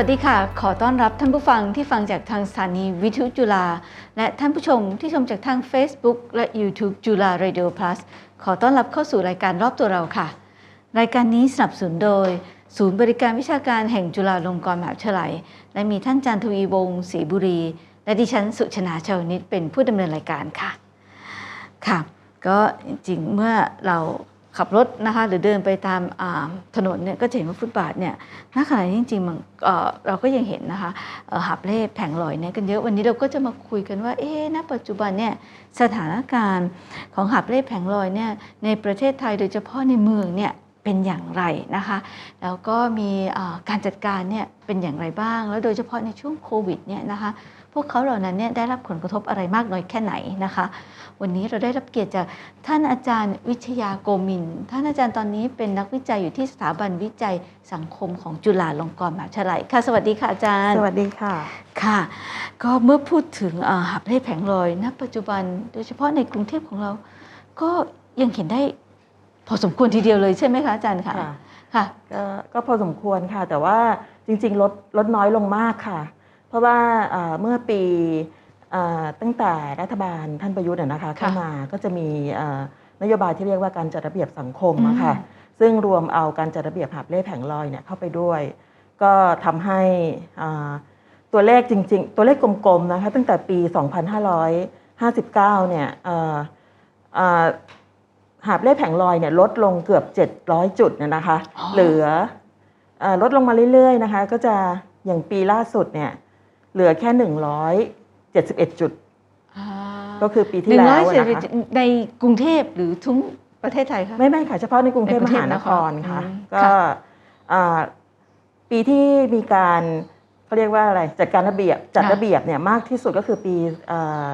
สวัสดีค่ะ ขอต้อนรับท่านผู้ฟังที่ฟังจากทางสถานีวิทยุจุฬาและท่านผู้ชมที่ชมจากทาง Facebook และ YouTube จุฬา Radio Plus ขอต้อนรับเข้าสู่รายการรอบตัวเราค่ะ รายการนี้สนับสนุนโดย ศูนย์บริการวิชาการแห่งจุฬาลงกรณ์มหาวิทยาลัย และมีท่านจันทวีวงศ์ศรีบุรี และดิฉันสุชนาชาวนิตเป็นผู้ดำเนินรายการค่ะค่ะ ก็จริงเมื่อเรา ขับรถนะคะหรือเดินไปตามาถนนเนี่ยก็จะเห็นว่าฟุตบาทเนี่ยณขณะนี้จริงๆมันเราก็ยังเห็นนะคะหับเล่แผงลอยเนี่ยกันเยอะวันนี้เราก็จะมาคุยกันว่าเอ๊ะณปัจจุบันเนี่ยสถานการณ์ของหับเล่แผงลอยเนี่ยในประเทศไทยโดยเฉพาะในเมืองเนี่ยเป็นอย่างไรนะคะ แล้วก็มีการจัดการเนี่ยเป็นอย่างไรบ้าง แล้วโดยเฉพาะในช่วงโควิดเนี่ยนะคะ วกเขาเหล่านั้นเนี่ยได้รับผลกระทบอะไรมากน้อยแค่ไหนนะคะ วันนี้เราได้รับเกียรติจากท่านอาจารย์วิชยาโกมิน ท่านอาจารย์ตอนนี้เป็นนักวิจัยอยู่ที่สถาบันวิจัยสังคมของจุฬาลงกรณ์มหาวิทยาลัยค่ะ สวัสดีค่ะอาจารย์ สวัสดีค่ะ ค่ะ ก็เมื่อพูดถึงเอ่อหับเล่แผงลอยณปัจจุบัน โดยเฉพาะในกรุงเทพของเรา ก็ยังเห็นได้พอสมควรทีเดียวเลยใช่ไหมคะอาจารย์คะค่ะ ค่ะก็ก็พอสมควรค่ะ แต่ว่าจริงๆลดลดน้อยลงมากค่ะ เพราะว่าเอ่อเมื่อปีเอ่อตั้งแต่รัฐบาลท่านประยุทธ์อะนะคะเข้ามาก็จะมีเอ่อนโยบายที่เรียกว่าการจัดระเบียบสังคมอะค่ะซึ่งรวมเอาการจัดระเบียบหาบเล่แผงลอยเนี่ยเข้าไปด้วย ก็ทำให้อ่าตัวเลขจริง ๆ ตัวเลขกลมๆนะคะตั้งแต่ปี 2559 เนี่ยเอ่อเอ่อหาบเล่แผงลอยเนี่ยลดลงเกือบ 700 จุดเนี่ยนะคะอ๋อเหลือเอ่อลดลงมาเรื่อยๆนะคะ ก็จะอย่างปีล่าสุดเนี่ย เหลือแค่ 171 จุดอ่าก็คือปีหที่นึ่งแล้ร้อยวอะเศรษนะคะในกรุงเทพหรือทุกประเทศไทยคะไม่ไม่ค่ะเฉพาะในกรุงเทพในกรุมงเทพหานครนะคะค่ะอืมก็ค่ะอ่าปีที่มีการเขาเรียกว่าอะไรจัดการระเบียบจัดค่ะระเบียบเนี่ยมากที่สุดก็คือปีเอ่อ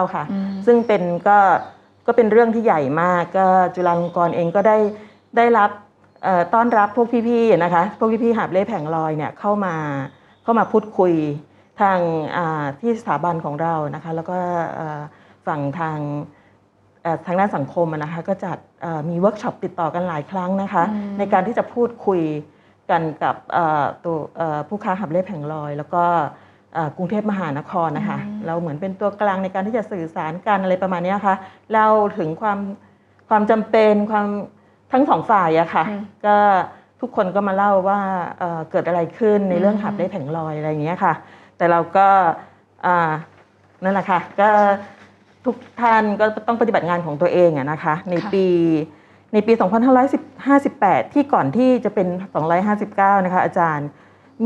2559 ค่ะอืมซึ่งเป็นก็ก็เป็นเรื่องที่ใหญ่มากก็จุฬาลงกรณ์เองก็ได้ได้รับเอ่อต้อนรับพวกพี่ๆนะคะ พวกพี่ๆหาบเล่แผงลอยเนี่ยเข้ามา เข้ามาพูดคุยทางอ่าที่สถาบันของเรานะคะ แล้วก็เอ่อฝั่งทางเอ่อทางด้านสังคมอะนะคะ ก็จัดเอ่อมีเวิร์กช็อปติดต่อกันหลายครั้งนะคะอืมในการที่จะพูดคุยกันกับเอ่อตัวเอ่อผู้ค้าหับเล่แผงลอย แล้วก็เอ่อกรุงเทพมหานครนะคะอืมเราเหมือนเป็นตัวกลางในการที่จะสื่อสารกันอะไรประมาณเนี้ยค่ะเล่าถึงความความจำเป็นความทั้งสองฝ่ายอะค่ะอืมก็ ทุกคนก็มาเล่าว่าเอ่อเกิดอะไรขึ้นในเรื่องอืมหับเล่แผงลอยอะไรอย่างเงี้ยค่ะ แต่เราก็อ่านั่นแหละค่ะก็ทุกท่านก็ต้องปฏิบัติงานของตัวเองอะนะคะ ในค่ะปีในปี 2558 ที่ก่อนที่จะเป็น 259 นะคะ อาจารย์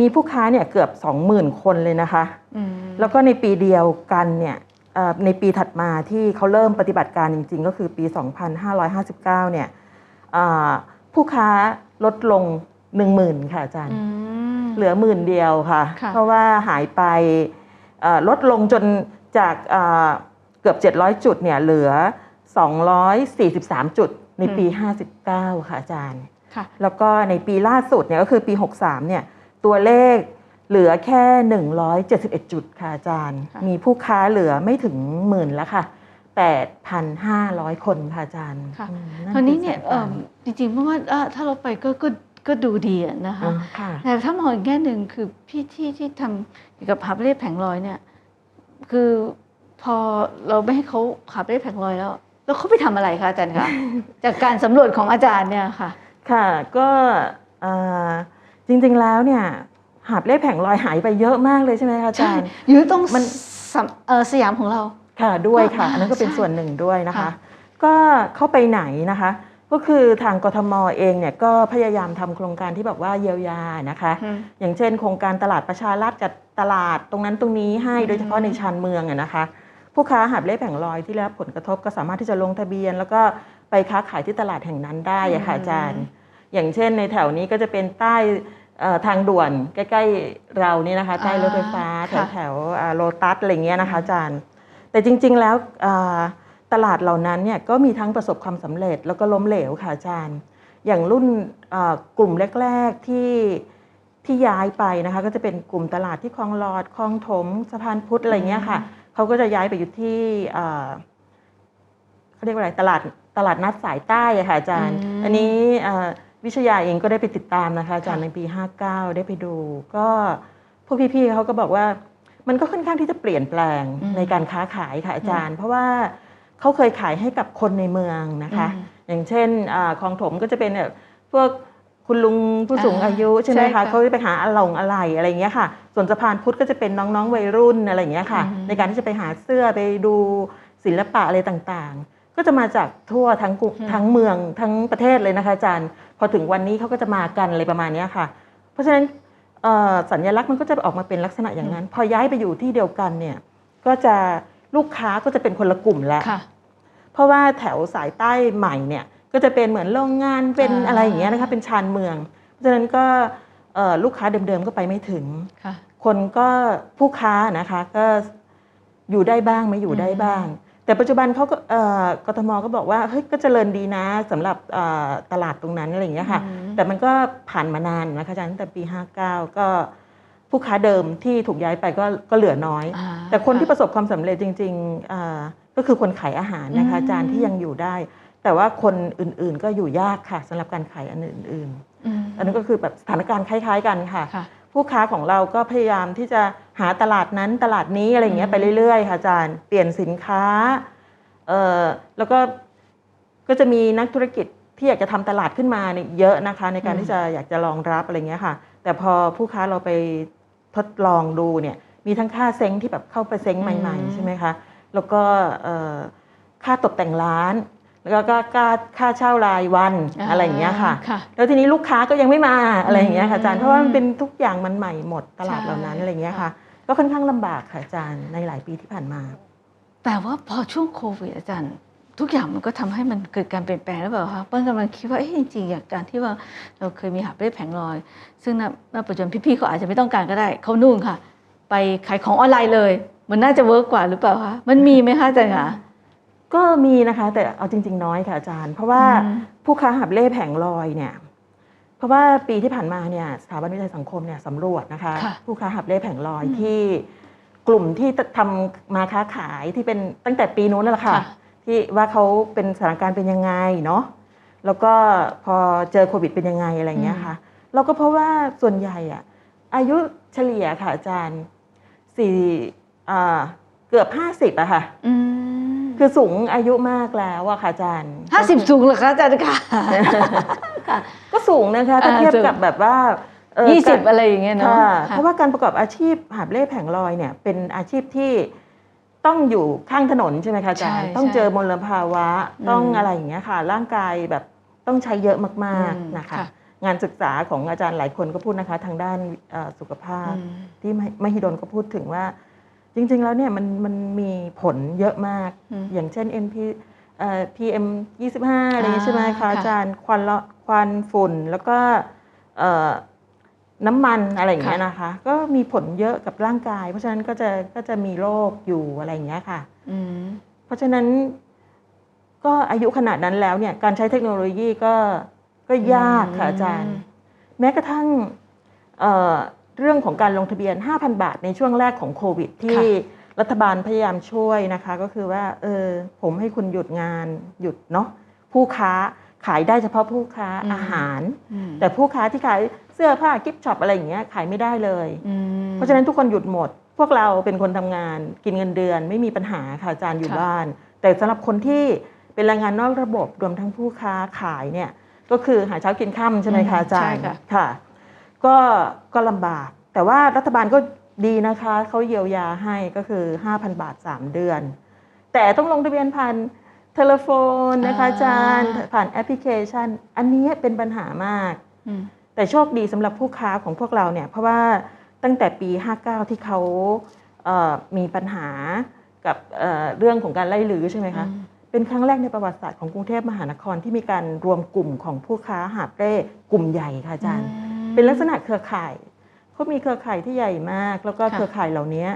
มีผู้ค้าเนี่ยเกือบ 20,000 คนเลยนะคะอืมแล้วก็ในปีเดียวกันเนี่ยเอ่อในปีถัดมาที่เขาเริ่มปฏิบัติการจริง ๆ ก็คือปี 2559 เนี่ยอ่าผู้ค้า ลดลง10,000ค่ะอาจารย์อืมเหลือหมื่นเดียวค่ะค่ะเพราะว่าหายไปเอ่อลดลงจนจากเอ่อเกือบ 700 จุดเนี่ยเหลือ 243 จุดในปี 59 ค่ะอาจารย์ค่ะแล้วก็ในปีล่าสุดเนี่ยก็คือปี 63 เนี่ยตัวเลขเหลือแค่ 171 จุดค่ะอาจารย์ค่ะมีผู้ค้าเหลือไม่ถึงหมื่นแล้วค่ะ 8,500 คนค่ะอาจารย์ค่ะอืมคราวนี้เนี่ยคือเอิ่สายมตาจริงๆเพราะว่าเอ่อถ้าเราไปก็ก็ก็ดูดีอะนะคะอ่าค่ะแต่ถ้ามองอีกแง่หนึ่งคือพี่ที่ที่ทำเกี่ยวกับหับเล่แผงลอยเนี่ยคือพอเราไม่ให้เขาหับเล่แผงลอยแล้ว แล้วเขาไปทำอะไรคะอาจารย์คะจากการสำรวจของอาจารย์เนี่ยค่ะ ค่ะก็เอ่อจริงๆแล้วเนี่ยหาบเล่แผงลอยหายไปเยอะมากเลยใช่ไหมคะอาใช่จารย์อยู่ตรงมันสมเอ่อสยามของเรา ค่ะด้วยค่ะอ่าอันนั้นก็เป็นใช่ส่วนหนึ่งด้วยนะคะค่ะก็เข้าไปไหนนะคะ ก็คือทางกทมเองเนี่ยก็พยายามทำโครงการที่แบบว่าเยียวยานะคะอืมอย่างเช่น โครงการตลาดประชารัฐจัดตลาดตรงนั้นตรงนี้ให้อืมโดยเฉพาะในชานเมืองอะนะคะ ผู้ค้าหาบเล่แผงลอยที่ได้รับผลกระทบก็สามารถที่จะลงทะเบียน แล้วก็ไปค้าขายที่ตลาดแห่งนั้นได้อะค่ะอาจารย์ อย่างเช่นในแถวนี้ก็จะเป็นใต้เอ่อทางด่วนใกล้ ๆ เรานี่นะคะ ใต้รถไฟฟ้าแถค่ะวแถวโลตัสอะไรเงี้ยนะคะอาจารย์ แต่จริง ๆ แล้วอ่าตลาดเหล่านั้นเนี่ยก็มีทั้งประสบความสำเร็จแล้วก็ล้มเหลวค่ะอาจารย์ อย่างรุ่นอ่ากลุ่มแรก ๆ ที่ที่ย้ายไปนะคะก็จะเป็นกลุ่มตลาดที่คลองหลอดคลองถมสะพานพุทธอะไรเงี้ยค่ะเขาก็จะย้ายไปอยู่ที่อ่าเขาเรียกว่าอะไรตลาดตลาดนัดสายใต้อะค่ะอาจารย์อืมอันนี้อ่าวิชยาเองก็ได้ไปติดตามนะคะอาจารย์ค่ะในปี 59 ได้ไปดู ก็พวกพี่ๆเขาก็บอกว่า มันก็ค่อนข้างที่จะเปลี่ยนแปลงอืมในการค้าขายค่ะอาจารย์ เพราะว่าเขาเคยขายให้กับคนในเมืองนะคะอืมอย่างเช่นอาคลองถมก็จะเป็นแบบพวกคุณลุงผู้สูงอ่าอายุใช่ไหมใช่คะค่ะเขาจะไปหาอะหลงอะไรอะไรอย่างเงี้ยค่ะ ส่วนสะพานพุทธก็จะเป็นน้องๆวัยรุ่นอะไรอย่างเงี้ยค่ะอืมในการที่จะไปหาเสื้อไปดูศิลปะอะไรต่างๆ ก็จะมาจากทั่วทั้งกรุงทั้งเมืองทั้งประเทศเลยนะคะอาจารย์ พอถึงวันนี้เขาก็จะมากันอะไรประมาณเนี้ยค่ะ เพราะฉะนั้นเอ่อ สัญลักษณ์มันก็จะออกมาเป็นลักษณะอย่างนั้น พอย้ายไปอยู่ที่เดียวกันเนี่ยก็จะลูกค้าก็จะเป็นคนละกลุ่มแล้วค่ะเพราะว่าแถวสายใต้ใหม่เนี่ยก็จะเป็นเหมือนโรงงานเป็นอ่าอะไรอย่างเงี้ยนะคะเป็นชานเมือง เพราะฉะนั้นก็เอ่อลูกค้าเดิมๆก็ไปไม่ถึงค่ะคนก็ผู้ค้านะคะก็อยู่ได้บ้างไม่อยู่ได้บ้าง แต่ปัจจุบันเขาก็เอ่อกทมก็บอกว่าเฮ้ยก็เจริญดีนะสำหรับเอ่อตลาดตรงนั้นอะไรอย่างเงี้ยค่ะอืม แต่มันก็ผ่านมานานนะคะอาจารย์ตั้งแต่ปี 59 ก็ผู้ค้าเดิมที่ถูกย้ายไปก็ก็เหลือน้อยอ่าแต่คนที่ประสบความสำเร็จจริงๆอ่าก็คือคนขายอาหารนะคะอืมอาจารย์ที่ยังอยู่ได้ แต่ว่าคนอื่นๆ ก็อยู่ยากค่ะสำหรับการขายอันอื่นอืมๆอันนั้นก็คือแบบสถานการณ์คล้าย ๆ กันค่ะค่ะ ผู้ค้าของเราก็พยายามที่จะหาตลาดนั้นตลาดนี้อะไรอย่างเงี้ยอืมไปเรื่อยๆค่ะอาจารย์เปลี่ยนสินค้าเอ่อแล้วก็ก็จะมีนักธุรกิจ ที่อยากจะทำตลาดขึ้นมาเนี่ยเยอะนะคะ ในการที่จะอยากจะรองรับอะไรเงี้ยค่ะ แต่พอผู้ค้าเราไปทดลองดูเนี่ยมีทั้งค่าเซ้งที่แบบเข้าไปเซ้งใหม่อืมๆใช่ไหมคะแล้วก็เอ่อค่าตกแต่งร้าน แล้วก็ค่าค่าเช่ารายวันอะไรอย่างเงี้ยค่ะค่ะแล้วทีนี้ลูกค้าก็ยังไม่มาอะไรอย่างเงี้ยค่ะอาจารอืย์มเพราะว่ามันเป็นทุกอย่างมันใหม่หมดตลาดใช่เหล่านั้นอะไรอย่างเงี้ยค่ะค่ะก็ค่อนข้างลำบากค่ะอาจารย์ในหลายปีที่ผ่านมา แต่ว่าพอช่วงโควิดอาจารย์ ทุกอย่างมันก็ทำให้มันเกิดการเปลี่ยนแปลงหรือเปล่าคะเปิ้ลกำลังคิดว่าเอ๊ะจริงๆอย่างการที่ว่าเราเคยมีหาบเร่แผงลอย ซึ่งณณปัจจุบันพี่ๆเขาอาจจะไม่ต้องการก็ได้เขานู่นค่ะ ไปขายของออนไลน์เลย มันน่าจะเวิร์กกว่าหรือเปล่าคะมันมีไหมคะอาจารย์คะก็มีนะคะแต่เอาจริง ๆ น้อยค่ะอาจารย์ เพราะว่าอืมผู้ค้าหับเล่แผงลอยเนี่ยเพราะว่าปีที่ผ่านมาเนี่ยสถาบันวิจัยสังคมเนี่ยสำรวจนะคะค่ะผู้ค้าหับเล่แผงลอยอืมที่กลุ่มที่ทำมาค้าขายที่เป็นตั้งแต่ปีนู้นนั่นแหละค่ะค่ะ ที่ว่าเขาเป็นสถานการณ์เป็นยังไงเนาะแล้วก็พอเจอโควิดเป็นยังไงอะไรอย่างเงี้ยค่ะ เราก็เพราะว่าส่วนใหญ่อะอายุเฉลี่ยค่ะอาจารย์สี่อ่าเกือบห้าสิบอะค่ะอืมคือสูงอายุมากแล้วอะค่ะอาจารย์ห้าสิบสูงเหรอคะอาจารย์คะค่ะก็สูงนะคะถ้าอ่าเทียบสูงกับแบบว่าเอ่อยี่สิบการอะไรอย่างเงี้ยเนาะค่ะค่ะเพราะว่าการประกอบอาชีพหาบเล่แผงลอยเนี่ย เป็นอาชีพที่ ต้องอยู่ข้างถนนใช่ไหมคะอาจารย์ใช่ต้องใช่เจอมลภาวะอืมต้องอะไรอย่างเงี้ยค่ะ ร่างกายแบบต้องใช้เยอะมากอืมๆนะคะค่ะงานศึกษาของอาจารย์หลายคนก็พูดนะคะ ทางด้านเอ่อสุขภาพอืมที่มมหิดลก็พูดถึงว่า จริง ๆ แล้วเนี่ยมันมันมีผลเยอะมากอืมอย่างเช่น NP เอ่อ PM 25อะไรอย่างงี้ใช่ไหมอ่าคะค่ะอาจารย์ควันละควันฝุ่นแล้วก็เอ่อ น้ำมันอะไรอย่างเงี้ยนะคะ ก็มีผลเยอะกับร่างกาย เพราะฉะนั้นก็จะก็จะมีโรคอยู่อะไรอย่างเงี้ยค่ะอืมเพราะฉะนั้นก็อายุขนาดนั้นแล้วเนี่ยการใช้เทคโนโลยีก็ก็ยากค่ะอาจารย์ แม้กระทั่งเอ่อเรื่องของการลงทะเบียน 5,000 บาทในช่วงแรกของโควิด ที่รัฐบาลพยายามช่วยนะคะ ก็คือว่า เออ ผมให้คุณหยุดงานหยุดเนาะผู้ค้าขายได้เฉพาะผู้ค้าอืมอาหารอืมแต่ผู้ค้าที่ขาย เสื้อผ้ากิฟต์ช็อปอะไรอย่างเงี้ยขายไม่ได้เลยอืมเพราะฉะนั้นทุกคนหยุดหมด พวกเราเป็นคนทำงาน กินเงินเดือน ไม่มีปัญหาค่ะอาจารย์อยู่ค่ะบ้าน แต่สำหรับคนที่เป็นแรงงานนอกระบบรวมทั้งผู้ค้าขายเนี่ยก็คือหาเช้ากินค่ำใช่ไหมคะอาจารย์ใช่ค่ะค่ะ ก็ก็ลำบาก แต่ว่ารัฐบาลก็ดีนะคะเขาเยียวยาให้ก็คือ 5,000 บาท 3 เดือน แต่ต้องลงทะเบียนผ่านโทรโฟนนะคะอาจารย์ผ่านแอปพลิเคชัน อันนี้เป็นปัญหามากอืม แต่โชคดีสำหรับผู้ค้าของพวกเราเนี่ยเพราะว่าตั้งแต่ปี 59 ที่เขาเอ่อมีปัญหากับเอ่อเรื่องของการไล่ลือใช่ไหมคะอืมเป็นครั้งแรกในประวัติศาสตร์ของกรุงเทพมหานครที่มีการรวมกลุ่มของผู้ค้าหาบเร่กลุ่มใหญ่ค่ะอาจารย์ เป็นลักษณะเครือข่ายเขามีเครือข่ายที่ใหญ่มาก แล้วก็ค่ะเครือข่ายเหล่านี้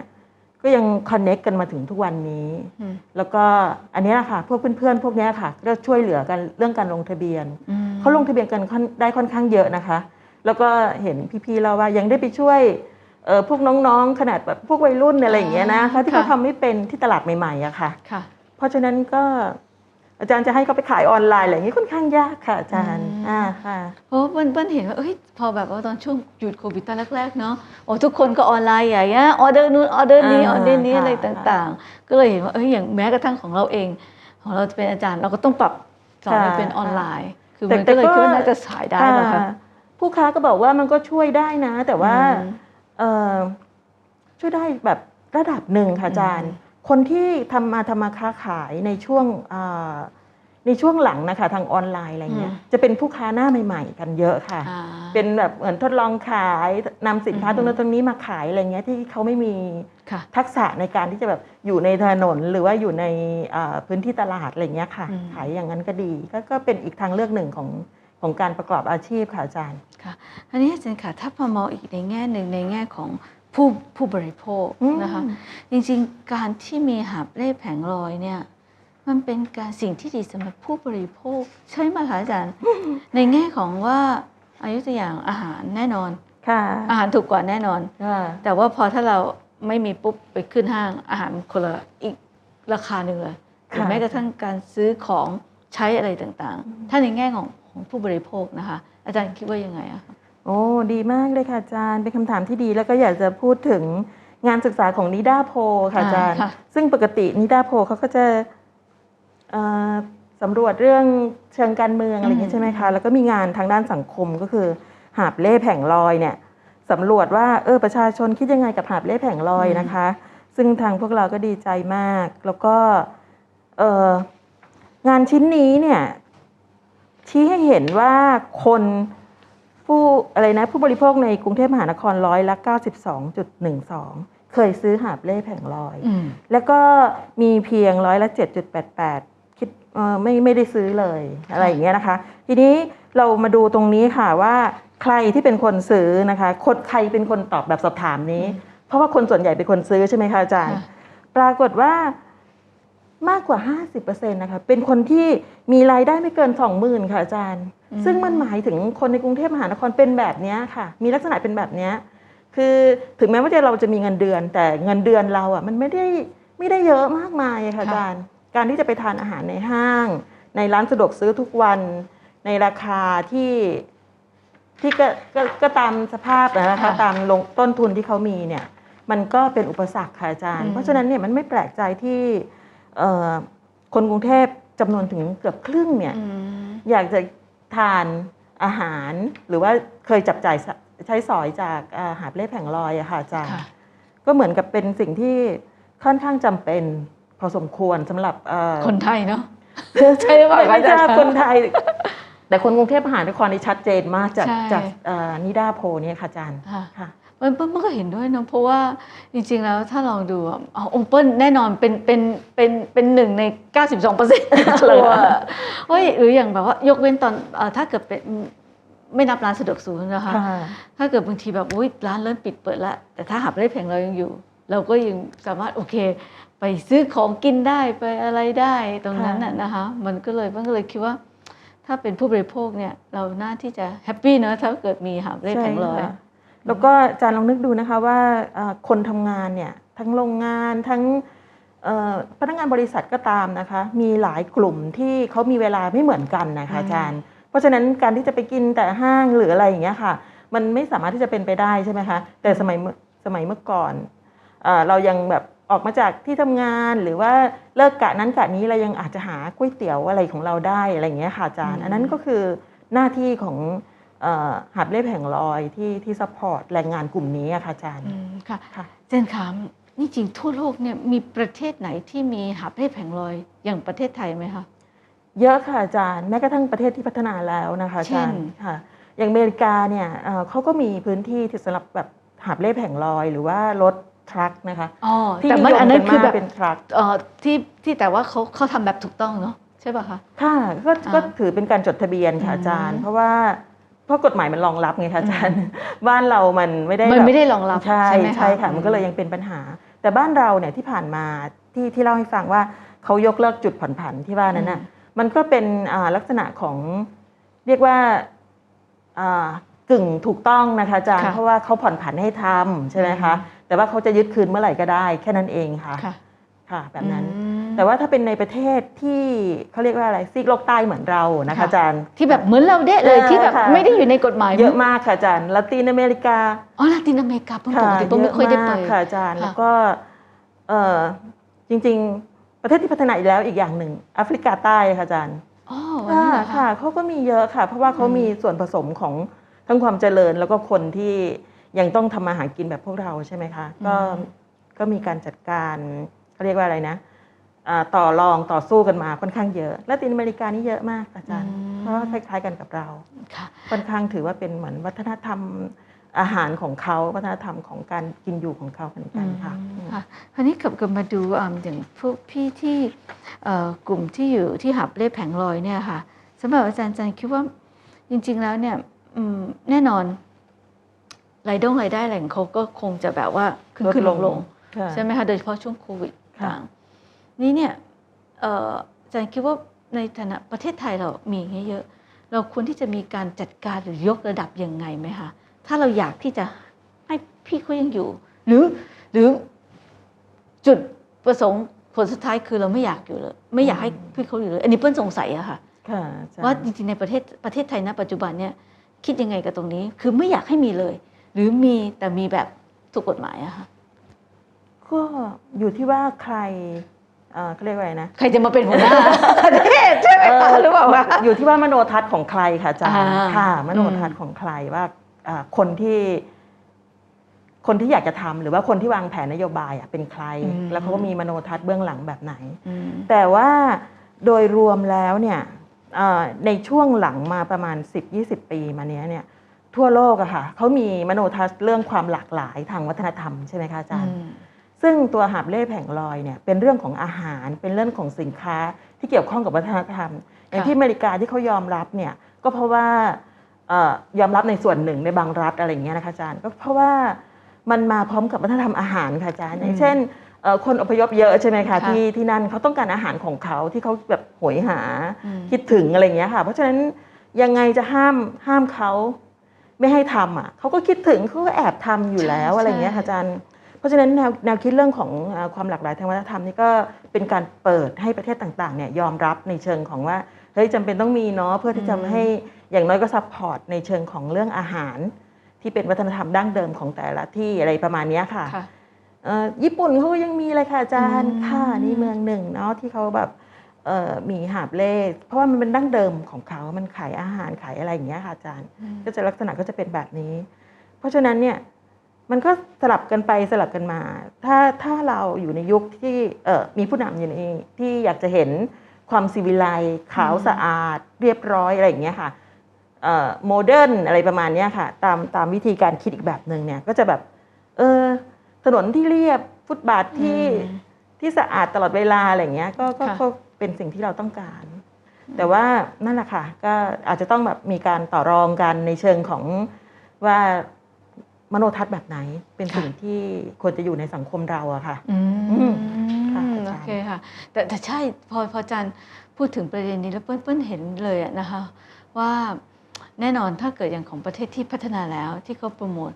ก็ยังคอนเน็กกันมาถึงทุกวันนี้อืมแล้วก็อันนี้แหละค่ะ พวกเพื่อนๆ พวกเนี้ยค่ะก็ช่วยเหลือกันเรื่องการลงทะเบียนอืมเขาลงทะเบียนกันค่อนได้ค่อนข้างเยอะนะคะ แล้วก็เห็นพี่ๆเราว่ายังได้ไปช่วยเอ่อพวกน้องๆ ขนาดแบบพวกวัยรุ่นอะไรอย่างเงี้ยนะคะที่เขาทำไม่เป็นที่ตลาดใหม่ๆอะค่ะค่ะเพราะฉะนั้นก็ อาจารย์จะให้เขาไปขายออนไลน์อะไรอย่างนี้ค่อนข้างยากค่ะอาจารย์อืมอ่าค่ะเพราะปิ้ลเปิ้ลเห็นว่าเอ้ยพอแบบว่าตอนช่วงหยุดโควิดตอนแรกๆเนาะโอ้ทุกคนก็ออนไลน์อย่างเงี้ยออเดอร์นู้นออเดอร์นี้ออ่าอเดอร์นี้ค่ะอะไรต่างๆ ก็เลยเห็นว่าเอ้ยอย่างแม้กระทั่งของเราเอง ของเราจะเป็นอาจารย์เราก็ต้องปรับสอนให้ค่ะเป็นออนไลน์ คือแต่มันก็เลยแต่ก็คิดว่าน่าจะสายได้ป่ะคะค่ะผู้ค้าก็บอกว่ามันก็ช่วยได้นะ แต่ว่าอืมเอ่อช่วยได้แบบระดับหนึ่งค่ะอาจารย์อืม คนที่ทำมาทำมาค้าขายในช่วงอ่าในช่วงหลังนะคะทางออนไลน์อะไรเงี้ยจะเป็นผู้ค้าหน้าใหม่ ๆ กันเยอะค่ะอ่าเป็นแบบเหมือนทดลองขายนำสินค้าอืมตรงนั้นตรงนี้มาขายอะไรเงี้ยที่เขาไม่มีค่ะทักษะในการที่จะแบบอยู่ในถนนหรือว่าอยู่ในอ่าพื้นที่ตลาดอะไรเงี้ยค่ะอืมขายอย่างนั้นก็ดีก็ก็เป็นอีกทางเลือกหนึ่งของของการประกอบอาชีพค่ะอาจารย์ค่ะอันนี้อาจารย์ค่ะถ้าพอมองอีกในแง่หนึ่งในแง่ของ ผู้ผู้บริโภคอืมนะคะจริงๆ การที่มีหาบเล่แผงลอยเนี่ยมันเป็นการสิ่งที่ดีสำหรับผู้บริโภค ใช่ไหมคะอาจารย์ ในแง่ของว่าอายุตัวอย่างอาหารแน่นอนค่ะอาหารถูกกว่าแน่นอนค่ะแต่ว่าพอถ้าเราไม่มีปุ๊บไปขึ้นห้างอาหารคนละอีกราคาหนึ่งเลยหรือแม้กระทั่งการซื้อของใช้อะไรต่างๆ ถ้าในแง่ของของผู้บริโภคนะคะ อาจารย์คิดว่ายังไงอะคะ โอ้ดีมากเลยค่ะอาจารย์เป็นคำถามที่ดีแล้วก็อยากจะพูดถึงงานศึกษาของนิดาโพค่ะอาจารย์อ่าค่ะซึ่งปกตินิดาโพเขาก็จะเอ่อสำรวจเรื่องเชิงการเมืองอะไรอย่างเงี้ยใช่ไหมคะ แล้วก็มีงานทางด้านสังคมก็คือ หาบเล่แผงลอยเนี่ยสำรวจว่าเออประชาชนคิดยังไงกับหาบเล่แผงลอยนะคะ ซึ่งทางพวกเราก็ดีใจมาก แล้วก็เอ่องานชิ้นนี้เนี่ยชี้ให้เห็นว่าคน ผู้อะไรนะผู้บริโภคในกรุงเทพมหานครร้อยละ 92.12 เคยซื้อหาบเล่แผงลอยอืมแล้วก็มีเพียงร้อยละ 7.88 คิดเอ่อไม่ไม่ได้ซื้อเลยอะไรอย่างเงี้ยนะคะ ทีนี้เรามาดูตรงนี้ค่ะว่าใครที่เป็นคนซื้อนะคะคนใครเป็นคนตอบแบบสอบถามนี้ เพราะว่าคนส่วนใหญ่เป็นคนซื้อใช่ไหมคะอาจารย์ค่ะปรากฏว่า มากกว่า 50%นะคะ เป็นคนที่มีรายได้ไม่เกิน 20,000 ค่ะอาจารย์อืมซึ่งมันหมายถึงคนในกรุงเทพมหานครเป็นแบบเนี้ยค่ะ มีลักษณะเป็นแบบเนี้ยคือถึงแม้ว่าจะเราจะมีเงินเดือน แต่เงินเดือนเราอะมันไม่ได้ไม่ได้เยอะมากมายอะค่ะอาจารย์ การที่จะไปทานอาหารในห้าง ในร้านสะดวกซื้อทุกวัน ในราคาที่ที่ก็ก็ก็ตามสภาพนะคะค่ะตามลงต้นทุนที่เขามีเนี่ย มันก็เป็นอุปสรรคค่ะอาจารย์อืมเพราะฉะนั้นเนี่ยมันไม่แปลกใจที่เอ่อ คนกรุงเทพจำนวนถึงเกือบครึ่งเนี่ยอืมอยากจะทานอาหารหรือว่าเคยจับจ่ายสใช้สอยจากอ่าหาบเล่แผงลอยอะค่ะอาจารย์ค่ะก็เหมือนกับเป็นสิ่งที่ค่อนข้างจำเป็นพอสมควรสำหรับเอ่อคนไทยเนาะใช่หรือเปล่าไม่ไม่ททราราบบคนไทย แต่คนกรุงเทพมหานครนี่ชัดเจนมากจากใช่จากเอ่อนิดาโพเนี่ยค่ะอาจารย์ค่ะ ค่ะมันมันก็เห็นด้วยเนอะเพราะว่าจริงๆแล้วถ้าลองดูอะเอาองเปิ้ลแน่นอนเป็นเป็นเป็นเป็นหนึ่งใน 92เปอร์เซ็นต์ชัวร์เฮ้ยหรืออย่างแบบว่ายกเว้นตอนเอ่อถ้าเกิดเป็นไม่นับร้านสะดวกซื้อนะคะค่ะถ้าเกิดบางทีแบบอุ้ยร้านเริ่มปิดเปิดแล้วแต่ถ้าหับได้แผงเรายังอยู่ เราก็ยังสามารถโอเค ไปซื้อของกินได้ไปอะไรได้ตรงนั้นน่ะนะคะ มันก็เลยมันก็เลยคิดว่า ถ้าเป็นผู้บริโภคเนี่ยเราน่าที่จะแฮปปี้เนอะถ้าเกิดมีหับได้แผงลอยใช่ค่ะ แล้วก็อาจารย์ลองนึกดูนะคะว่าเอ่อคนทำงานเนี่ยทั้งโรงงานทั้งเอ่อพนักงานบริษัทก็ตามนะคะ มีหลายกลุ่มที่เขามีเวลาไม่เหมือนกันนะคะอืมอาจารย์ เพราะฉะนั้นการที่จะไปกินแต่ห้างหรืออะไรอย่างเงี้ยค่ะ มันไม่สามารถที่จะเป็นไปได้ใช่ไหมคะ แต่สมัยเมื่อสมัยเมื่อก่อนเอ่อเรายังแบบออกมาจากที่ทำงานหรือว่าเลิกกะนั้นกะนี้เรายังอาจจะหาก๋วยเตี๋ยวอะไรของเราได้อะไรอย่างเงี้ยค่ะอาจารย์อืมอันนั้นก็คือหน้าที่ของ เอ่อหับเล่แผงลอยที่ที่ซัพพอร์ตแรงงานกลุ่มนี้อะค่ะอาจารย์อืมค่ะค่ะเจนขามนี่จริงทั่วโลกเนี่ยมีประเทศไหนที่มีหับได้แผงลอยอย่างประเทศไทยไหมคะเยอะค่ะอาจารย์แม้กระทั่งประเทศที่พัฒนาแล้วนะคะอาจารย์เช่นค่ะ อย่างอเมริกาเนี่ยเอ่อเขาก็มีพื้นที่ที่สำหรับแบบหับเล่แผงลอยหรือว่ารถทรัคนะคะอ๋อที่แต่นิมันยมอันนั้นกัคือมาแบกบเป็นทรัคเอ่อที่ที่แต่ว่าเขาเขาทำแบบถูกต้องเนาะใช่ป่ะคะค่ะก็อ่าก็ถือเป็นการจดทะเบียนค่ะอืมอาจารย์ เพราะว่า เพราะกฎหมายมันรองรับไงคะอาจารย์ บ้านเรามันไม่ได้มันแบบไม่ได้รองรับใช่ใช่ไหมคะใช่ค่ะมันก็เลยอืยังเป็นปัญหา แต่บ้านเราเนี่ยที่ผ่านมาที่ที่เล่าให้ฟังว่าเขายกเลิกจุดผ่อนผันที่ว่านั้นน่ะอืมมันก็เป็นอ่าลักษณะของเรียกว่าอ่ากึ่งถูกต้องนะคะอาจารย์ค่ะเพราะว่าเขาผ่อนผันให้ทำใช่ไหมคะแต่ว่าเขาจะยึดคืนเมื่อไหร่ก็ได้ แค่นั้นเองค่ะ ค่ะค่ะแบบนั้นอืมแต่ว่าถ้าเป็นในประเทศที่เขาเรียกว่าอะไรซีกโลกใต้เหมือนเรานะคะค่ะอาจารย์ที่แบบเหมือนเราเด้เลยเออที่แบบค่ะไม่ได้อยู่ในกฎหมายเยอะมากค่ะอาจารย์ละตินอเมริกาอ๋อลาตินอเมริกาปกติผมไม่ค่อยได้ไปเะมากค่ะอาจารย์ค่ะแล้วก็เออจริง ๆ ประเทศที่พัฒนาอีกแล้วอีกอย่างหนึ่งแอฟริกาใต้ค่ะอาจารย์อ๋อวันนี้เหรอค่ะคะเขาก็มีเยอะค่ะ เพราะว่าเขาอืมมีส่วนผสมของทั้งความเจริญแล้วก็คนที่ยังต้องทำมาหากินแบบพวกเราใช่ไหมคะ ก็ก็มีการจัดการ เขาเรียกว่าอะไรนะอ่าต่อรองต่อสู้กันมาค่อนข้างเยอะ และตินอเมริกานี่เยอะมากอาจารย์ เพราะว่าคล้ายๆกันกับเราค่ะค่อนข้างถือว่าเป็นเหมือนวัฒนธรรมอาหารของเขาวัฒนธรรมของการกินอยู่ของเขาเหมือนกันค่ะอืมค่ะคราวนี้กลับกลับมาดูอ่าอย่างพวกพี่ที่เอ่อกลุ่มที่อยู่ที่หับเล่แผงลอยเนี่ยค่ะสำหรับอาจารย์อาจารย์คิดว่าจริง ๆแล้วเนี่ยอืมแน่นอนรายได้รายได้แหล่งเขาก็คงจะแบบว่าขึ้นขึ้นลงลงค่ะใช่ไหมคะโดยเฉพาะช่วงโควิดค่ะ ต่างนี่เนี่ยเอ่ออาจารย์คิดว่าในฐานะประเทศไทยเรามีอย่างเงี้ยเยอะเราควรที่จะมีการจัดการหรือยกระดับยังไงไหมคะถ้าเราอยากที่จะให้พี่เขายังอยู่ หรือหรือจุดประสงค์ผลสุดท้ายคือเราไม่อยากอยู่เลย ไม่อยากให้พี่เขาอยู่เลย อันนี้เปิ้ลสงสัยอะค่ะค่ะอาจารย์ว่าจริงๆในประเทศประเทศไทยณปัจจุบันเนี่ยคิดยังไงกับตรงนี้ คือไม่อยากให้มีเลย หรือมีแต่มีแบบถูกกฎหมายอะค่ะ ก็อยู่ที่ว่าใครเอ่อเขาเรียกว่าอะไรนะใครจะมาเป็นหัวหน้าประเทศใช่ไหมคะหรือเปล่าคะ อยู่ที่ว่ามโนทัศน์ของใครค่ะอาจารย์อ่าค่ะ มโนทัศน์ของใครว่าอ่าคนที่ คนที่อยากจะทำหรือว่าคนที่วางแผนนโยบายอะเป็นใครแล้วเขาก็มีมโนทัศน์เบื้องหลังแบบไหน อืมแต่ว่าโดยรวมแล้วเนี่ยเอ่อในช่วงหลังมาประมาณ 10-20 ปีมาเนี้ยเนี่ย ทั่วโลกอะค่ะเขามีมโนทัศน์เรื่องความหลากหลายทางวัฒนธรรมใช่ไหมคะอาจารย์ ซึ่งตัวหาบเล่แผงลอยเนี่ยเป็นเรื่องของอาหารเป็นเรื่องของสินค้าที่เกี่ยวข้องกับวัฒนธรรม อย่างที่อเมริกาที่เขายอมรับเนี่ยก็เพราะว่าเออยอมรับในส่วนหนึ่งในบางรัฐอะไรอย่างเงี้ยนะคะอาจารย์ก็เพราะว่ามันมาพร้อมกับวัฒนธรรมอาหารค่ะอาจารย์อย่างเช่นเอ่อคนอพยพเยอะใช่ไหมคะค่ะที่ที่นั่นเขาต้องการอาหารของเขาที่เขาแบบโหยหาอืมคิดถึงอะไรอย่างเงี้ยค่ะเพราะฉะนั้นยังไงจะห้ามห้ามเขาไม่ให้ทำอะเขาก็คิดถึงเขาก็แอบทำอยู่แล้วใช่อะไรอย่างเงี้ยค่ะอาจารย์ เพราะฉะนั้นแนวแนวคิดเรื่องของเอ่อความหลากหลายทางวัฒนธรรมนี่ก็เป็นการเปิดให้ประเทศต่างๆเนี่ยยอมรับในเชิงของว่าเฮ้ยจำเป็นต้องมีเนาะเพื่อที่จะอืมให้อย่างน้อยก็ซัพพอร์ตในเชิงของเรื่องอาหาร ที่เป็นวัฒนธรรมดั้งเดิมของแต่ละที่อะไรประมาณเนี้ยค่ะค่ะเอ่อญี่ปุ่นเขาก็ยังมีเลยค่ะอาจารย์อืมค่ะนี่เมืองหนึ่งเนาะที่เขาแบบเอ่อมีหาบเล่เพราะว่ามันเป็นดั้งเดิมของเขา มันขายอาหารขายอะไรอย่างเงี้ยค่ะอาจารย์ ก็จะลักษณะก็จะเป็นแบบนี้ เพราะฉะนั้นเนี่ย มันก็สลับกันไปสลับกันมา ถ้าถ้าเราอยู่ในยุคที่เอ่อมีผู้นำอยู่ในที่อยากจะเห็นความซีวิไลซ์ขาวอืมสะอาด เรียบร้อยอะไรอย่างเงี้ยค่ะโมเดิร์นอะไรประมาณเนี้ยค่ะ ตามตามวิธีการคิดอีกแบบหนึ่งเนี่ยก็จะแบบเออถนนที่เรียบฟุตบาทที่อืมที่สะอาดตลอดเวลาอะไรอย่างเงี้ยก็ก็ค่ะก็เป็นสิ่งที่เราต้องการ แต่ว่านั่นแหละค่ะ ก็อาจจะต้องแบบมีการต่อรองกันในเชิงของว่า มโนทัศน์แบบไหนเป็นสิ่งที่ควรจะอยู่ในสังคมเราอะค่ะอือืมมค่ะอาจารย์โอเคค่ะ แต่แต่ใช่พอพออาจารย์พูดถึงประเด็นนี้แล้วเปิ้ลเปิ้ลเห็นเลยอะนะคะว่าแน่นอนถ้าเกิดอย่างของประเทศที่พัฒนาแล้วที่เขาโปรโมท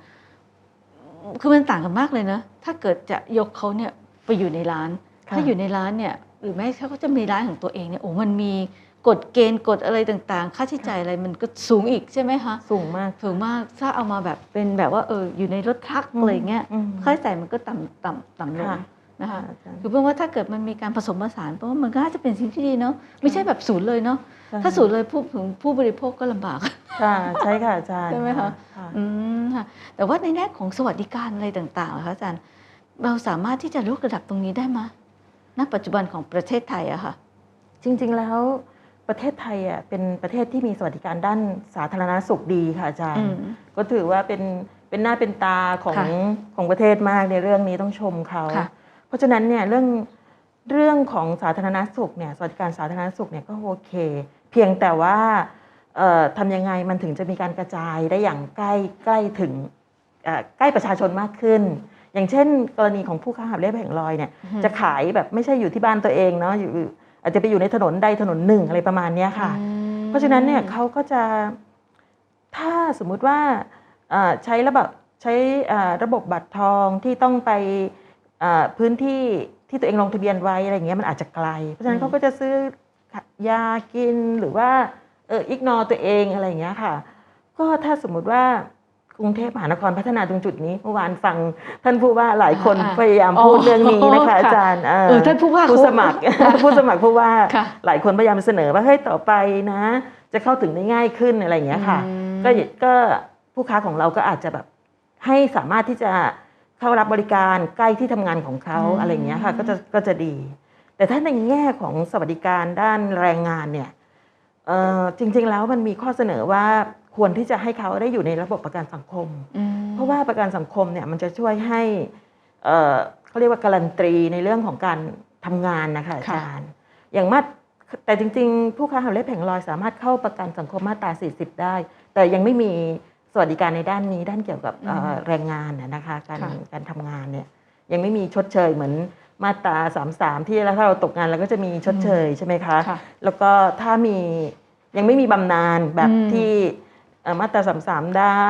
คือมันต่างกันมากเลยนะ ถ้าเกิดจะยกเขาเนี่ยไปอยู่ในร้านค่ะถ้าอยู่ในร้านเนี่ยหรือแม้ถ้าเขาจะมีร้านของตัวเองเนี่ยโอ้มันมี กฎเกณฑ์กฎอะไรต่างๆ ค่าใช้จ่ายอะไรมันก็สูงอีกใช่ไหมคะสูงมากสูงมากถ้าเอามาแบบเป็นแบบว่าเอออยู่ในรถทรัคอะไรเงี้ยอืมค่าใช้จ่ายมันก็ต่ำต่ำต่ำลงค่ะนะคะอาจารย์คือเพราะว่าถ้าเกิดมันมีการผสมผสานเพราะว่ามันก็น่าจะเป็นสิ่งที่ดีเนาะไม่ใช่แบบศูนย์เลยเนาะใช่ถ้าศูนย์เลยผู้ถึงผู้บริโภคก็ลำบากค่ะใช่ค่ะอาจารย์ใช่ไหมคะค่ะอืมค่ะแต่ว่าในแง่ของสวัสดิการอะไรต่างๆอะคะอาจารย์เราสามารถที่จะยกระดับตรงนี้ได้ไหมณปัจจุบันของประเทศไทยอะค่ะ จริงๆแล้ว ประเทศไทยอะเป็นประเทศที่มีสวัสดิการด้านสาธารณสุขดีค่ะอาจารอืย์มก็ถือว่าเป็นเป็นหน้าเป็นตาของค่ะของประเทศมากในเรื่องนี้ต้องชมเขาค่ะเพราะฉะนั้นเนี่ยเรื่องเรื่องของสาธารณสุขเนี่ยสวัสดิการสาธารณสุขเนี่ยก็โอเค เพียงแต่ว่าเอ่อทำยังไงมันถึงจะมีการกระจายได้อย่างใกล้ใกล้ถึงเอ่อใกล้ประชาชนมากขึ้น อย่างเช่น กรณีของผู้ค้าหาบเล่แผงลอยเนี่ยอือฮึจะขายแบบไม่ใช่อยู่ที่บ้านตัวเองเนาะอยู่ อาจจะไปอยู่ในถนนใดถนนหนึ่งอะไรประมาณเนี้ยค่ะอืมเพราะฉะนั้นเนี่ยเขาก็จะถ้าสมมุติว่าเอ่อใช้ระบบใช้เอ่อระบบบัตรทองที่ต้องไปเอ่อพื้นที่ที่ที่ตัวเองลงทะเบียนไว้อะไรอย่างเงี้ยมันอาจจะไกล เพราะฉะนั้นอืมเขาก็จะซื้อยากินหรือว่าเอออิกนอตัวเองอะไรอย่างเงี้ยค่ะ ก็ถ้าสมมุติว่า กรุงเทพมหานครพัฒนาตรงจุดนี้เมื่อวานฟัง ท่านผู้ว่าหลายคนอ่าพยายามพูดเรื่องนี้นะคะค่ะอาจารย์เออท่านผู้ว่าผู้เขาสมัครผู้สมัครผู้ว่าค่ะหลายคนพยายามเสนอว่าเฮ้ยต่อไปนะ จะเข้าถึงได้ง่ายขึ้นอะไรอย่างเงี้ยค่ะอืมก็ก็ผู้ค้าของเราก็อาจจะแบบให้สามารถที่จะเข้ารับบริการใกล้ที่ทำงานของเขาอืมอะไรอย่างเงี้ยค่ะ ก็จะก็จะดี แต่ถ้าในแง่ของสวัสดิการด้านแรงงานเนี่ยเอ่อจริง ๆ แล้วมันมีข้อเสนอว่า ควรที่จะให้เขาได้อยู่ในระบบประกันสังคมอืมเพราะว่าประกันสังคมเนี่ยมันจะช่วยให้เอ่อเขาเรียกว่าการันตีในเรื่องของการทำงานนะคะอาจารย์อย่างมาตแต่จริงๆ ผู้ค้าหาบเล่แผงลอยสามารถเข้าประกันสังคมมาตรา 40 ได้ แต่ยังไม่มีสวัสดิการในด้านนี้ ด้านเกี่ยวกับเอ่อแรงงานน่ะนะคะการค่ะการทำงานเนี่ยยังไม่มีชดเชยเหมือนมาตรา 33 ที่แล้วถ้าเราตกงานเราก็จะมีชดเชยใช่ไหมคะค่ะแล้วก็ถ้ามียังไม่มีบำนาญแบบอืมที่เอ่อ มาตราสามสามได้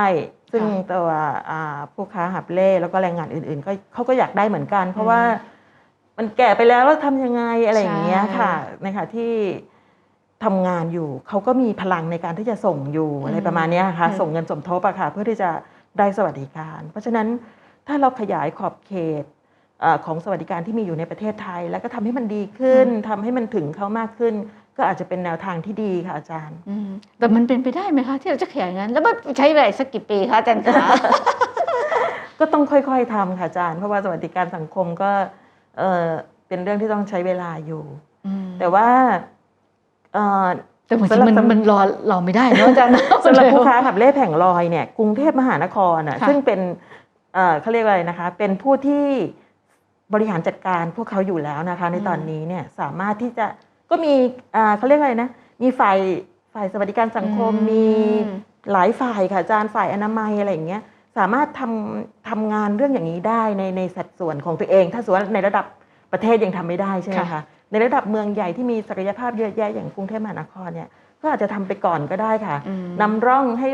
ซึ่งค่ะตัวอ่าผู้ค้าหับเล่แล้วก็แรงงานอื่นๆ ก็เขาก็อยากได้เหมือนกัน เพราะว่ามันแก่ไปแล้วแล้วทำยังไงอะไรอย่างเงี้ยค่ะในขณะที่ทำงานอยู่เขาก็มีพลังในการที่จะส่งอยู่อะไรประมาณเนี้ยค่ะอืมส่งเงินสมทบอะค่ะเพื่อที่จะได้สวัสดิการ เพราะฉะนั้นถ้าเราขยายขอบเขตเอ่อของสวัสดิการที่มีอยู่ในประเทศไทย แล้วก็ทำให้มันดีขึ้นทำให้มันถึงเขามากขึ้น ก็อาจจะเป็นแนวทางที่ดีค่ะอาจารย์อืมแต่มันเป็นไปได้ไหมคะที่เราจะขยายงานแล้วมันใช้เวลาอีกสักกี่ปีคะอาจารย์คะก็ต้องค่อยๆทำค่ะอาจารย์ เพราะว่าสวัสดิการสังคมก็เอ่อเป็นเรื่องที่ต้องใช้เวลาอยู่อืมแต่ว่าเอ่อแต่บางทีสำหรับมันสำมันรอรอไม่ได้เนอะอาจารย์เนอะสำหรับผู้ค้าขับเล่แผงลอยเนี่ยกรุงเทพมหานครอะค่ะซึ่งเป็นเอ่อเขาเรียกว่าอะไรนะคะ เป็นผู้ที่บริหารจัดการพวกเขาอยู่แล้วนะคะ ในตอนนี้เนี่ยสามารถที่จะ ก็มีอ่าเขาเรียกว่าอะไรนะ มีฝ่ายฝ่ายสวัสดิการสังคมอืมมีหลายฝ่ายค่ะอาจารย์ฝ่ายอนามัยอะไรอย่างเงี้ยสามารถทำทำงานเรื่องอย่างนี้ได้ในในสัดส่วนของตัวเอง ถ้าสมมติว่าในระดับประเทศยังทำไม่ได้ใช่ไหมค่ะคะในระดับเมืองใหญ่ที่มีศักยภาพเยอะแยะอย่างกรุงเทพมหานครเนี่ยก็อาจจะทำไปก่อนก็ได้ค่ะอืมนำร่องให้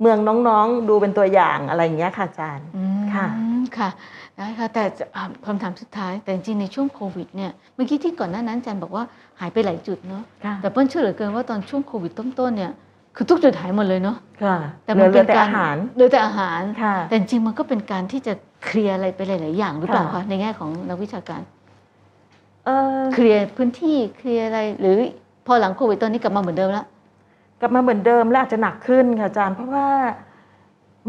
เมืองน้องๆดูเป็นตัวอย่างอะไรอย่างเงี้ยค่ะอาจารย์อืมค่ะค่ะ ได้ค่ะแต่จะอ่าคำถามสุดท้ายแต่จริงๆในช่วงโควิดเนี่ยเมื่อกี้ที่ก่อนหน้านั้นอาจารย์บอกว่าหายไปหลายจุดเนาะค่ะแต่เปิ้ลเชื่อเหลือเกินว่าตอนช่วงโควิดต้นๆเนี่ยคือทุกจุดหายหมดเลยเนาะค่ะแต่เหมัลืนอเหเป็ลือนแต่การอาหารเหลือแต่อาหารค่ะแต่จริงๆมันก็เป็นการที่จะเคลียร์อะไรไปหลาย ๆ อย่างหรือเปล่าค่ะคะในแง่ของนักวิชาการเออเคลียร์พื้นที่เคลียร์อะไรหรือพอหลังโควิดตอนนี้กลับมาเหมือนเดิมแล้วกลับมาเหมือนเดิมและอาจจะหนักขึ้นค่ะอาจารย์เพราะว่า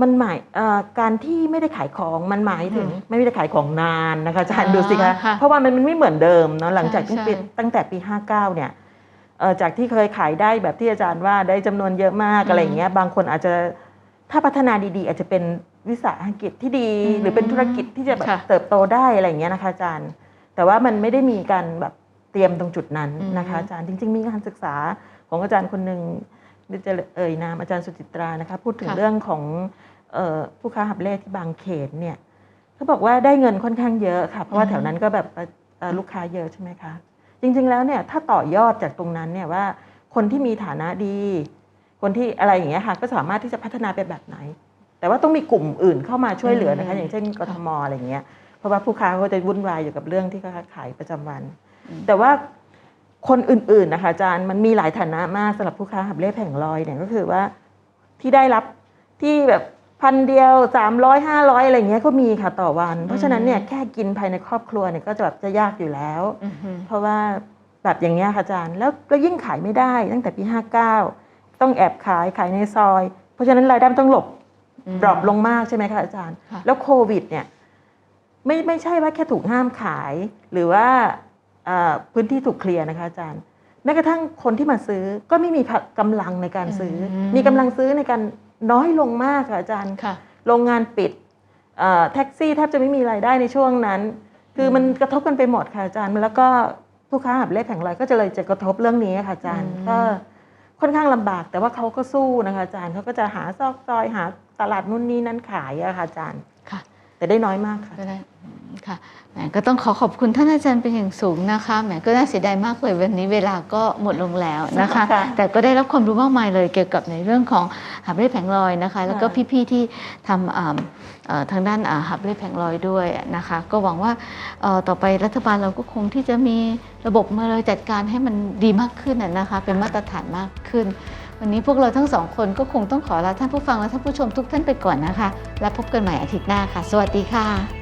มันหมายเอ่อการที่ไม่ได้ขายของมันหมายถึงอืมไม่ได้ขายของนานนะคะอาจารย์อ่าดูสิคะค่ะเพราะว่ามันมันไม่เหมือนเดิมเนาะหลังจากใช่ตั้งปีใช่ตั้งแต่ปี 59 เนี่ยเอ่อจากที่เคยขายได้แบบที่อาจารย์ว่าได้จำนวนเยอะมากอะไรอย่างเงี้ยบางคนอาจจะถ้าพัฒนาดีๆ อาจจะเป็นวิสาหกิจที่ดี หรือเป็นธุรกิจที่จะแบบค่ะเติบโตได้อะไรอย่างเงี้ยนะคะอาจารย์ แต่ว่ามันไม่ได้มีการแบบเตรียมตรงจุดนั้นนะคะอืมอาจารย์จริง ๆ มีการศึกษาของอาจารย์คนหนึ่งเดี๋ยวจะเอ่ยนามอาจารย์สุจิตรานะคะพูดถึงค่ะ เรื่องของเอ่อผู้ค้าหับเล่ที่บางเขตเนี่ยเขาบอกว่าได้เงินค่อนข้างเยอะค่ะ เพราะว่าแถวนั้นก็แบบเอ่อลูกค้าเยอะใช่ไหมคะจริงๆแล้วเนี่ยถ้าต่อยอดจากตรงนั้นเนี่ยว่าคนที่มีฐานะดี คนที่อะไรอย่างเงี้ยค่ะก็สามารถที่จะพัฒนาไปแบบไหน แต่ว่าต้องมีกลุ่มอื่นเข้ามาช่วยเหลือนะคะอืมอย่างเช่นกทมอะไรอย่างเงี้ยเพราะว่าผู้ค้าเขาจะวุ่นวายอยู่กับเรื่องที่เขาขายประจำวันอืมแต่ว่า คนอื่นๆนะคะอาจารย์มันมีหลายฐานะมากสำหรับผู้ค้าหับเล่แผงลอยเนี่ยก็คือว่าที่ได้รับที่แบบพันเดียวสามร้อยห้าร้อยอะไรอย่างเงี้ยก็มีค่ะต่อวัน เพราะฉะนั้นเนี่ยแค่กินภายในครอบครัวเนี่ยก็จะแบบจะยากอยู่แล้วอือฮึเพราะว่าแบบอย่างเงี้ยค่ะอาจารย์แล้วก็ยิ่งขายไม่ได้ตั้งแต่ปี59ต้องแอบขายขายในซอย เพราะฉะนั้นรายได้มันต้องหลบดรอปลงมากใช่ไหมคะอาจารย์ค่ะแล้วโควิดเนี่ยไม่ไม่ใช่ว่าแค่ถูกห้ามขาย หรือว่าเอ่อ พื้นที่ถูกเคลียร์นะคะอาจารย์ แม้กระทั่งคนที่มาซื้อก็ไม่มีกำลังในการซื้ออมมีกำลังซื้อในการน้อยลงมากค่ะอาจารย์ค่ะโรงงานปิดเอ่อแท็กซี่แทบจะไม่มีรายได้ในช่วงนั้น คือมันกระทบกันไปหมดค่ะอาจารย์ แล้วก็ผู้ค้าหับเล่แผงลอยก็จะเลยจะกระทบเรื่องนี้ค่ะอาจารย์อืมก็ค่อนข้างลำบากแต่ว่าเขาก็สู้นะคะอาจารย์เขาก็จะหาซอกซอยหาตลาดนู่นนี่นั่นขายอะค่ะอาจารย์ค่ะ แต่ได้น้อยมากค่ะก็ได้ ค่ะแหมก็ต้องขอขอบคุณท่านอาจารย์เป็นอย่างสูงนะคะแหมก็น่าเสียดายมากเลยวันนี้เวลาก็หมดลงแล้วนะคะ ค่ะแต่ก็ได้รับความรู้มากมายเลยเกี่ยวกับในเรื่องของหับเล่แผงลอยนะคะ แล้วก็ค่ะพี่ๆที่ทำอ่าเอ่อทางด้านอ่าหับเล่แผงลอยด้วยนะคะ ก็หวังว่าเอ่อต่อไปรัฐบาลเราก็คงที่จะมีระบบมาเลยจัดการให้มันดีมากขึ้นน่ะนะคะ เป็นมาตรฐานมากขึ้น วันนี้พวกเราทั้งสองคนก็คงต้องขอลาท่านผู้ฟังและท่านผู้ชมทุกท่านไปก่อนนะคะ แล้วพบกันใหม่อาทิตย์หน้าค่ะ สวัสดีค่ะ